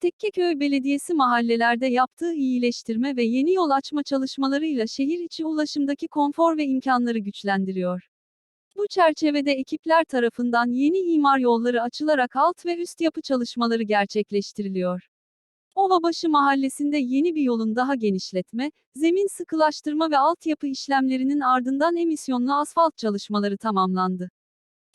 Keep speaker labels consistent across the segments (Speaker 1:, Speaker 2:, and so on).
Speaker 1: Tekkeköy Belediyesi mahallelerde yaptığı iyileştirme ve yeni yol açma çalışmalarıyla şehir içi ulaşımdaki konfor ve imkanları güçlendiriyor. Bu çerçevede ekipler tarafından yeni imar yolları açılarak alt ve üst yapı çalışmaları gerçekleştiriliyor. Ovabaşı mahallesinde yeni bir yolun daha genişletme, zemin sıkılaştırma ve altyapı işlemlerinin ardından emisyonlu asfalt çalışmaları tamamlandı.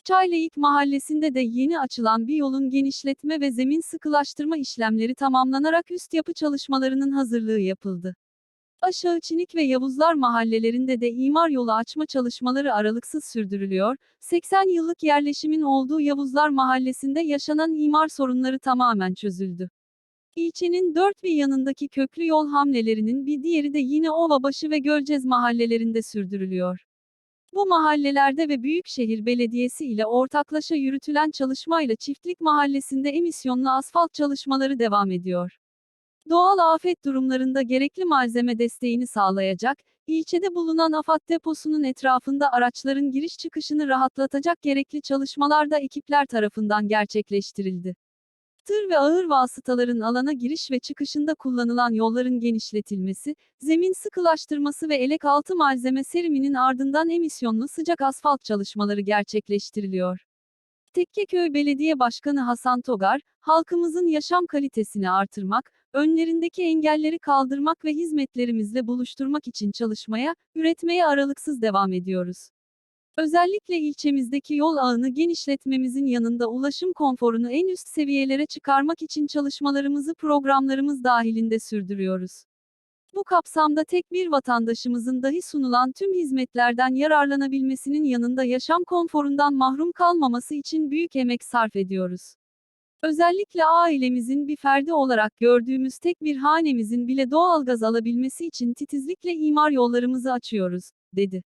Speaker 1: Çaylıyık mahallesinde de yeni açılan bir yolun genişletme ve zemin sıkılaştırma işlemleri tamamlanarak üst yapı çalışmalarının hazırlığı yapıldı. Aşağı Çinik ve Yavuzlar mahallelerinde de imar yolu açma çalışmaları aralıksız sürdürülüyor. 80 yıllık yerleşimin olduğu Yavuzlar mahallesinde yaşanan imar sorunları tamamen çözüldü. İlçenin dört bir yanındaki köklü yol hamlelerinin bir diğeri de yine Ovabaşı ve Gölcez mahallelerinde sürdürülüyor. Bu mahallelerde ve Büyükşehir Belediyesi ile ortaklaşa yürütülen çalışmayla Çiftlik Mahallesi'nde emisyonlu asfalt çalışmaları devam ediyor. Doğal afet durumlarında gerekli malzeme desteğini sağlayacak, ilçede bulunan AFAD deposunun etrafında araçların giriş çıkışını rahatlatacak gerekli çalışmalar da ekipler tarafından gerçekleştirildi. Tır ve ağır vasıtaların alana giriş ve çıkışında kullanılan yolların genişletilmesi, zemin sıkılaştırması ve elek altı malzeme seriminin ardından emisyonlu sıcak asfalt çalışmaları gerçekleştiriliyor. Tekkeköy Belediye Başkanı Hasan Togar, halkımızın yaşam kalitesini artırmak, önlerindeki engelleri kaldırmak ve hizmetlerimizle buluşturmak için çalışmaya, üretmeye aralıksız devam ediyoruz. Özellikle ilçemizdeki yol ağını genişletmemizin yanında ulaşım konforunu en üst seviyelere çıkarmak için çalışmalarımızı programlarımız dahilinde sürdürüyoruz. Bu kapsamda tek bir vatandaşımızın dahi sunulan tüm hizmetlerden yararlanabilmesinin yanında yaşam konforundan mahrum kalmaması için büyük emek sarf ediyoruz. Özellikle ailemizin bir ferdi olarak gördüğümüz tek bir hanemizin bile doğalgaz alabilmesi için titizlikle imar yollarımızı açıyoruz, dedi.